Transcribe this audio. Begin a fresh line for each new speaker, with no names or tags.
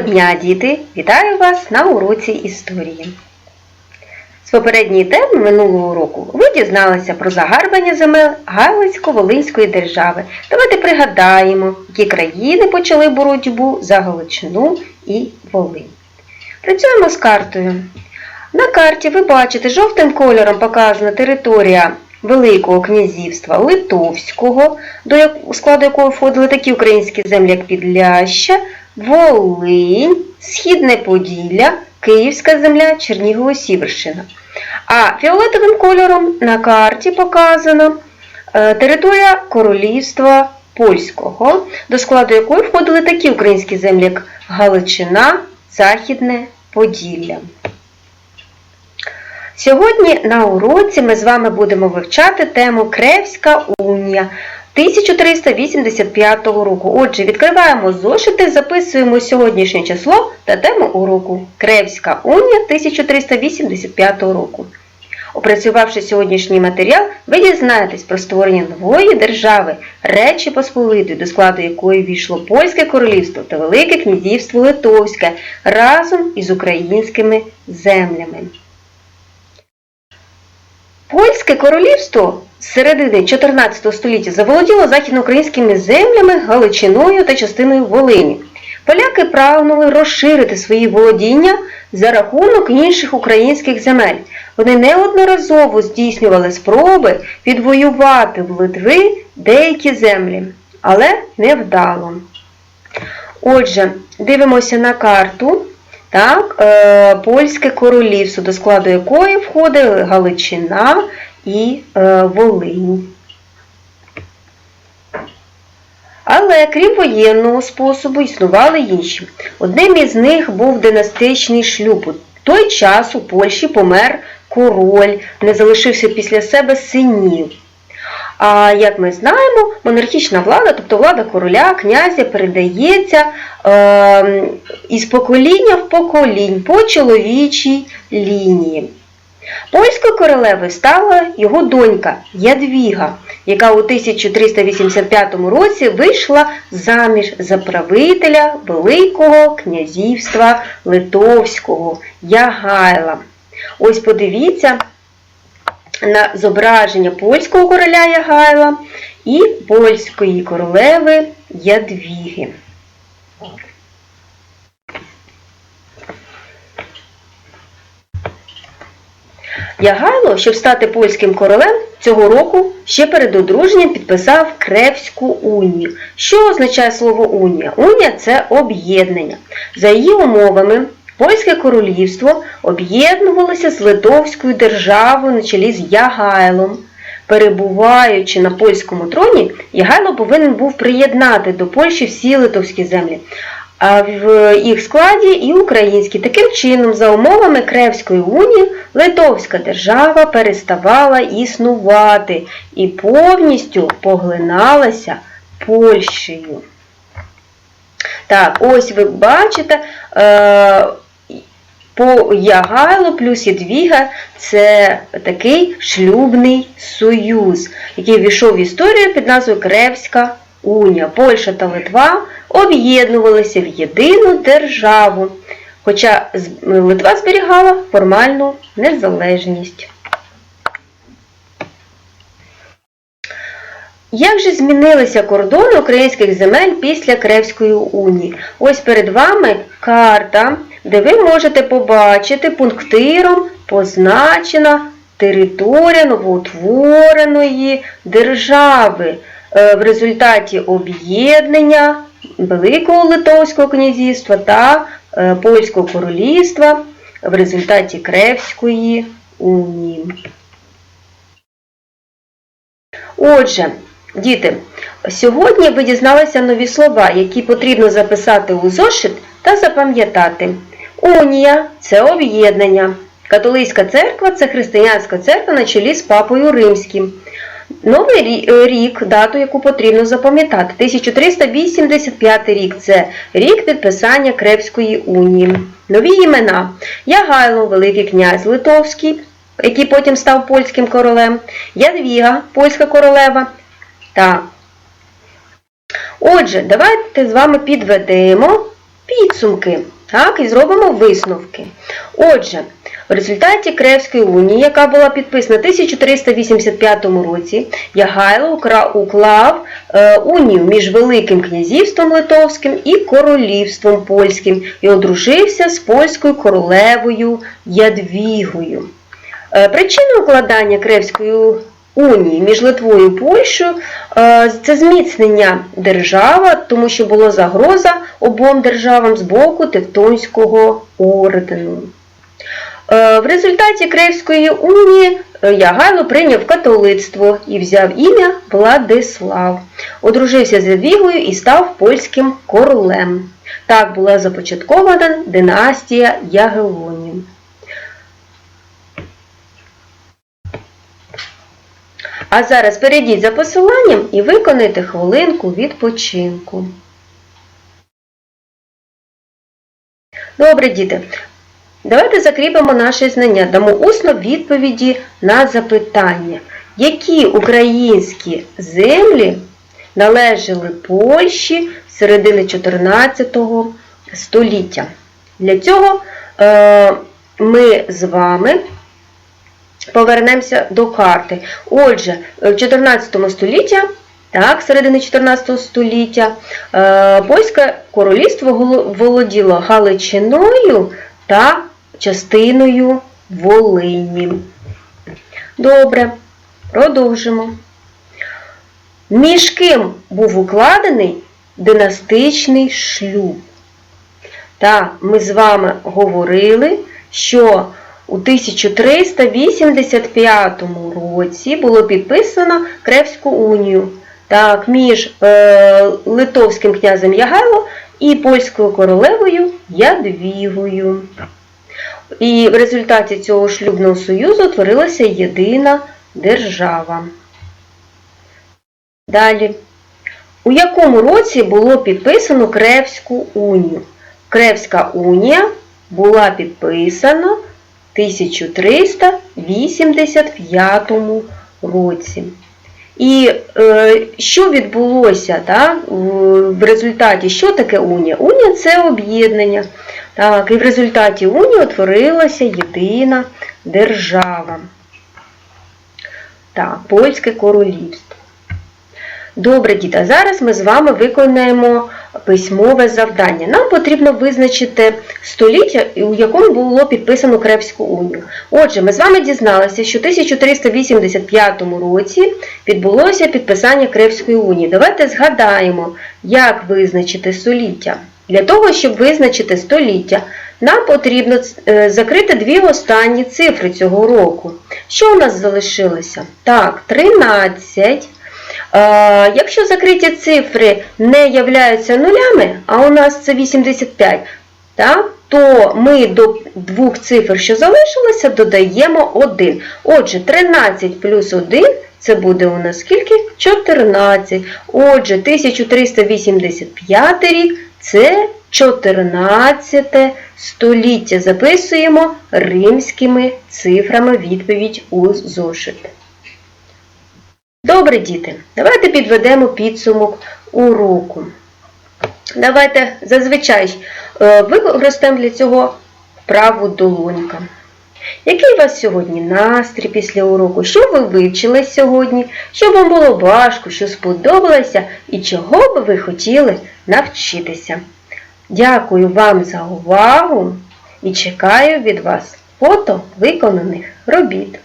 Дня, діти! Вітаю вас на уроці історії. З попередньої теми минулого року ви дізналися про загарбання земель Галицько-Волинської держави. Давайте пригадаємо, які країни почали боротьбу за Галичину і Волинь. Працюємо з картою. На карті ви бачите жовтим кольором показана територія Великого князівства Литовського, до складу якого входили такі українські землі, як Підляща, Волинь, Східне Поділля, Київська земля, Чернігово-Сіверщина. А фіолетовим кольором на карті показано е, територія Королівства Польського, до складу якої входили такі українські землі, як Галичина, Західне Поділля. Сьогодні на уроці ми з вами будемо вивчати тему Кревська унія 1385 року. Отже, відкриваємо зошити, записуємо сьогоднішнє число та тему уроку Кревська унія 1385 року. Опрацювавши сьогоднішній матеріал, ви дізнаєтесь про створення нової держави, Речі Посполитої, до складу якої війшло Польське королівство та Велике князівство Литовське разом із українськими землями. Польське королівство з середини 14 століття заволоділо західноукраїнськими землями, Галичиною та частиною Волині. Поляки прагнули розширити свої володіння за рахунок інших українських земель. Вони неодноразово здійснювали спроби відвоювати в Литви деякі землі, але невдало. Отже, дивимося на карту. Так, е, Польське королівство, до складу якої входили Галичина і е, Волинь. Але крім воєнного способу існували інші. Одним із них був династичний шлюб. У той час у Польщі помер король, не залишився після себе синів. А як ми знаємо, монархічна влада, тобто влада короля, князя, передається е, із покоління в поколінь по чоловічій лінії. Польською королевою стала його донька Ядвіга, яка у 1385 році вийшла заміж за правителя Великого князівства Литовського Ягайла. Ось подивіться на зображення польського короля Ягайла і польської королеви Ядвіги. Ягайло, щоб стати польським королем, цього року ще перед одруженням підписав Кревську унію. Що означає слово унія? Унія це об'єднання. За її умовами, Польське королівство об'єднувалося з Литовською державою на чолі з Ягайлом. Перебуваючи на польському троні, Ягайло повинен був приєднати до Польщі всі литовські землі, а в їх складі і українські. Таким чином, за умовами Кревської унії, Литовська держава переставала існувати і повністю поглиналася Польщею. Так, ось ви бачите, е, по Ягайло плюс Єдвіга це такий шлюбний союз, який війшов в історію під назвою Кревська Унія. Польща та Литва об'єднувалися в єдину державу, хоча Литва зберігала формальну незалежність. Як же змінилися кордони українських земель після Кревської унії? Ось перед вами карта, де ви можете побачити пунктиром позначена територія новоутвореної держави е, в результаті об'єднання Великого Литовського князівства та е, Польського королівства в результаті Кревської унії. Отже, діти, сьогодні ви дізналися нові слова, які потрібно записати у зошит та запам'ятати. Унія це об'єднання. Католицька церква це християнська церква на чолі з папою римським. Новий е, рік, дату, яку потрібно запам'ятати. 1385 рік це рік підписання Крепської унії. Нові імена. Ягайло, Великий князь Литовський, який потім став польським королем. Ядвіга, польська королева. Так. Отже, давайте з вами підведемо підсумки. Так, і зробимо висновки. Отже, в результаті Кревської унії, яка була підписана в 1385 році, Ягайло уклав е, унію між Великим князівством Литовським і королівством польським і одружився з польською королевою Ядвігою. Е, Причиною укладання Кревської унії між Литвою і Польщею е, це зміцнення держава, тому що була загроза обом державам з боку Тевтонського ордену. Е, В результаті Кревської унії е, Ягайло прийняв католицтво і взяв ім'я Владислав, одружився з Ядвігою і став польським королем. Так була започаткована династія Ягелонів. А зараз перейдіть за посиланням і виконайте хвилинку відпочинку. Добре, діти. Давайте закріпимо наші знання, дамо усно відповіді на запитання, які українські землі належали Польщі середини 14 століття. Для цього е, ми з вами повернемося до карти. Отже, в 14 століття, так, середини 14 століття, е, польське королівство володіло Галичиною та частиною Волині. Добре, продовжимо. Між ким був укладений династичний шлюб? Так, ми з вами говорили, що у 1385 році було підписано Кревську унію так, між е, литовським князем Ягайло і польською королевою Ядвігою. І в результаті цього шлюбного союзу утворилася єдина держава. Далі. У якому році було підписано Кревську унію? Кревська унія була підписана 1385 році. І е, що відбулося так, в- результаті? Що таке унія? Унія це об'єднання. Так, і в результаті унії утворилася єдина держава. Так, Польське королівство. Добре, діти, а зараз ми з вами виконаємо письмове завдання. Нам потрібно визначити століття, у якому було підписано Кревську унію. Отже, ми з вами дізналися, що в 1385 році відбулося підписання Кревської унії. Давайте згадаємо, як визначити століття. Для того, щоб визначити століття, нам потрібно е, закрити дві останні цифри цього року. Що у нас залишилося? Так, 13. Е, Якщо закриті цифри не являються нулями, а у нас це 85, так, то ми до двох цифр, що залишилося, додаємо 1. Отже, 13 плюс 1 це буде у нас скільки? 14. Отже, 1385 рік це 14 століття. Записуємо римськими цифрами відповідь у зошит. Добре, діти, давайте підведемо підсумок уроку. Давайте зазвичай е, використаємо для цього вправу долонька. Який у вас сьогодні настрій після уроку? Що ви вивчили сьогодні? Що вам було важко, що сподобалося і чого би ви хотіли навчитися? Дякую вам за увагу і чекаю від вас фото виконаних робіт.